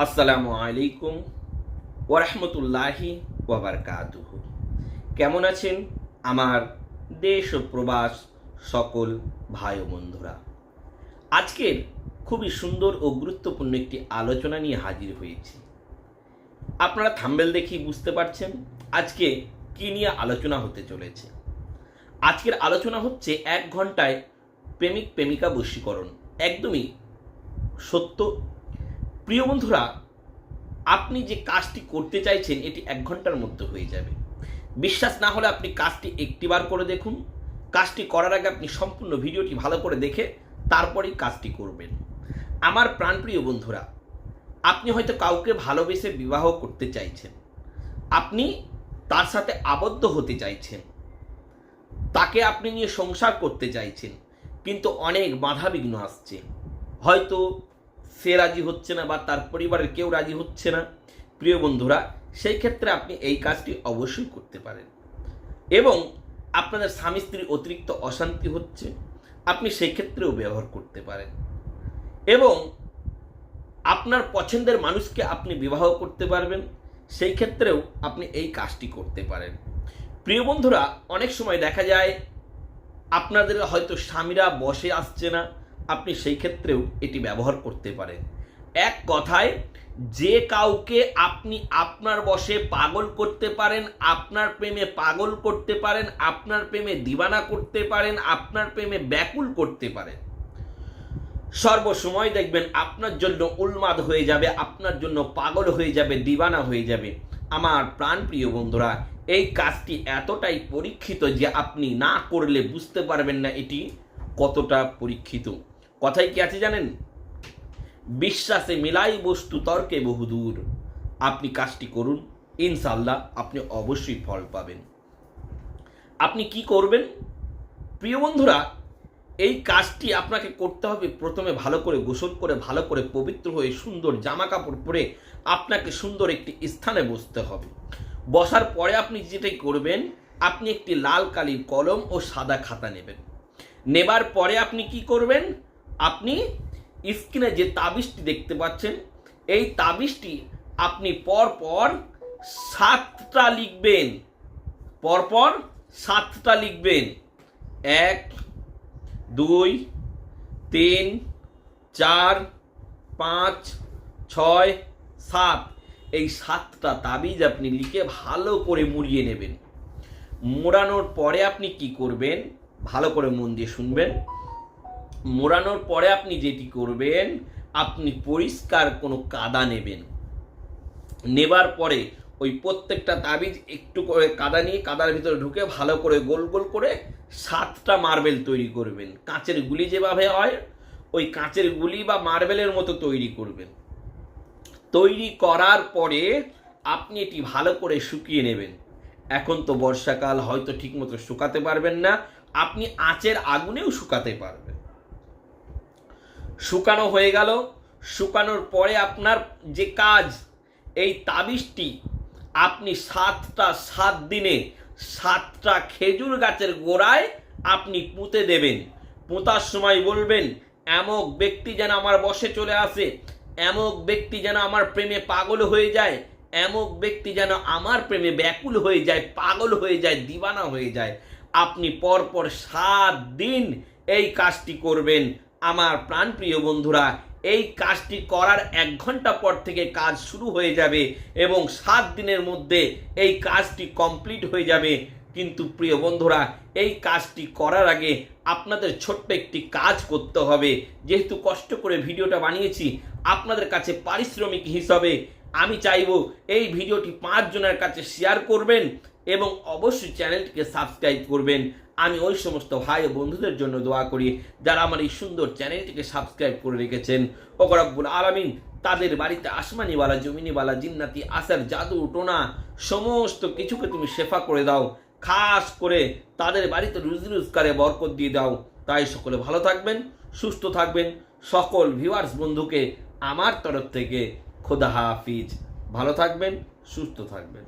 আসসালামু আলাইকুম ওরহমতুল্লাহি ওয়াবারকাতুহ কেমন আছেন আমার দেশ ও প্রবাস সকল ভাই ও বন্ধুরা? আজকের খুবই সুন্দর ও গুরুত্বপূর্ণ একটি আলোচনা নিয়ে হাজির হয়েছি। আপনারা থাম্বেল দেখি বুঝতে পারছেন আজকে কি নিয়ে আলোচনা হতে চলেছে। আজকের আলোচনা হচ্ছে এক ঘন্টায় প্রেমিক প্রেমিকা বশীকরণ। একদমই সত্য প্রিয় বন্ধুরা, আপনি যে কাজটি করতে চাইছেন, এটি এক ঘণ্টার মধ্যে হয়ে যাবে। বিশ্বাস না হলে আপনি কাজটি একটিবার করে দেখুন। কাজটি করার আগে আপনি সম্পূর্ণ ভিডিওটি ভালো করে দেখে তারপরেই কাজটি করবেন। আমার প্রাণপ্রিয় বন্ধুরা, আপনি হয়তো কাউকে ভালোবেসে বিবাহ করতে চাইছেন। আপনি তার সাথে আবদ্ধ হতে চাইছেন। তাকে আপনি নিয়ে সংসার করতে চাইছেন। কিন্তু অনেক বাধা বিঘ্ন আসছে। হয়তো সে রাজি হচ্ছে না বা তার পরিবারের কেউ রাজি হচ্ছে না, প্রিয় বন্ধুরা, সেই ক্ষেত্রে আপনি এই কাজটি অবশ্যই করতে পারেন। এবং আপনাদের স্বামী স্ত্রীর অতিরিক্ত অশান্তি হচ্ছে, আপনি সেই ক্ষেত্রেও ব্যবহার করতে পারেন। এবং আপনার পছন্দের মানুষকে আপনি বিবাহ করতে পারবেন, সেই ক্ষেত্রেও আপনি এই কাজটি করতে পারেন। প্রিয় বন্ধুরা, অনেক সময় দেখা যায়, আপনাদের হয়তো স্বামীরা বসে আসছে না আপনি সেই ক্ষেত্রেও এটি ব্যবহার করতে পারেন। এক কথায়, যে কাউকে আপনি আপনার বসে পাগল করতে পারেন, আপনার প্রেমে পাগল করতে পারেন, আপনার প্রেমে দিবানা করতে পারেন, আপনার প্রেমে ব্যাকুল করতে পারেন। সর্বসময় দেখবেন আপনার জন্য উন্মাদ হয়ে যাবে, আপনার জন্য পাগল হয়ে যাবে, দিবানা হয়ে যাবে। আমার প্রাণপ্রিয় বন্ধুরা, এই কাজটি এতটাই পরীক্ষিত যে আপনি না করলে বুঝতে পারবেন না এটি কতটা পরীক্ষিত। কথায় কি আছে জানেন? বিশ্বাসে মিলাই বস্তু, তর্কে বহুদূর। আপনি কাজটি করুন ইনশাল্লাহ আপনি অবশ্যই ফল পাবেন। আপনি কি করবেন? প্রিয় বন্ধুরা, এই কাজটি আপনাকে করতে হবে প্রথমে ভালো করে গোসল করে, ভালো করে পবিত্র হয়ে সুন্দর জামা কাপড় পরে আপনাকে সুন্দর একটি স্থানে বসতে হবে। বসার পরে আপনি যেটাই করবেন, আপনি একটি লাল কালির কলম ও সাদা খাতা নেবেন। নেবার পরে আপনি কি করবেন? আপনি স্ক্রিনে যে তাবিজটি দেখতে পাচ্ছেন, এই তাবিজটি আপনি পর পর সাতটা লিখবেন। পরপর সাতটা লিখবেন। এক, দুই, তিন, চার, পাঁচ, ছয়, সাত। এই সাতটা তাবিজ আপনি লিখে ভালো করে মুড়িয়ে নেবেন। মোড়ানোর পরে আপনি কি করবেন? ভালো করে মন দিয়ে শুনবেন। মোড়ানোর পরে আপনি যেটি করবেন, আপনি পরিষ্কার কোনো কাদা নেবেন। নেবার পরে ওই প্রত্যেকটা তাবিজ একটু করে কাদা নিয়ে কাদার ভিতরে ঢুকে ভালো করে গোল গোল করে সাতটা মার্বেল তৈরি করবেন। কাঁচের গুলি যেভাবে হয়, ওই কাঁচের গুলি বা মার্বেলের মতো তৈরি করবেন। তৈরি করার পরে আপনি এটি ভালো করে শুকিয়ে নেবেন। এখন তো বর্ষাকাল, হয়তো ঠিকমতো শুকাতে পারবেন না। আপনি আঁচের আগুনেও শুকাতে পারবেন। শুকানো হয়ে গেল। শুকানোর পরে আপনার যে কাজ, এই তাবিজটি আপনি সাতটা, সাত দিনে সাতটা খেজুর গাছের গোড়ায় আপনি পুঁতে দেবেন। পোঁতার সময় বলবেন, এমক ব্যক্তি যেন আমার বসে চলে আসে, এমক ব্যক্তি যেন আমার প্রেমে পাগল হয়ে যায়, এমক ব্যক্তি যেন আমার প্রেমে ব্যাকুল হয়ে যায়, পাগল হয়ে যায়, দিবানা হয়ে যায়। আপনি পরপর সাত দিন এই কাজটি করবেন। আমার প্রাণপ্রিয় বন্ধুরা, এই কাজটি করার এক ঘণ্টা পর থেকে কাজ শুরু হয়ে যাবে এবং সাত দিনের মধ্যে এই কাজটি কমপ্লিট হয়ে যাবে। কিন্তু প্রিয় বন্ধুরা, এই কাজটি করার আগে আপনাদের ছোট্ট একটি কাজ করতে হবে। যেহেতু কষ্ট করে ভিডিওটা বানিয়েছি, আপনাদের কাছে পারিশ্রমিক হিসাবে আমি চাইব এই ভিডিওটি পাঁচজনের কাছে শেয়ার করবেন। এবং অবশ্যই চ্যানেলটিকে সাবস্ক্রাইব করবেন। আমি ওই সমস্ত ভাই ও বন্ধুদের জন্য দোয়া করি, যারা আমার এই সুন্দর চ্যানেলটিকে সাবস্ক্রাইব করে রেখেছেন। ওকরাব্বুল আলামিন, তাদের বাড়িতে আসমানিওয়ালা, জমিনিওয়ালা, জিন্নাতি, আসার জাদু, টোনা, সমস্ত কিছুকে তুমি শেফা করে দাও। খাস করে তাদের বাড়িতে রুজি রোজগারে বরকত দিয়ে দাও। তাই সকলে ভালো থাকবেন, সুস্থ থাকবেন। সকল ভিউয়ার্স বন্ধুকে আমার তরফ থেকে খোদা হাফিজ। ভালো থাকবেন, সুস্থ থাকবেন।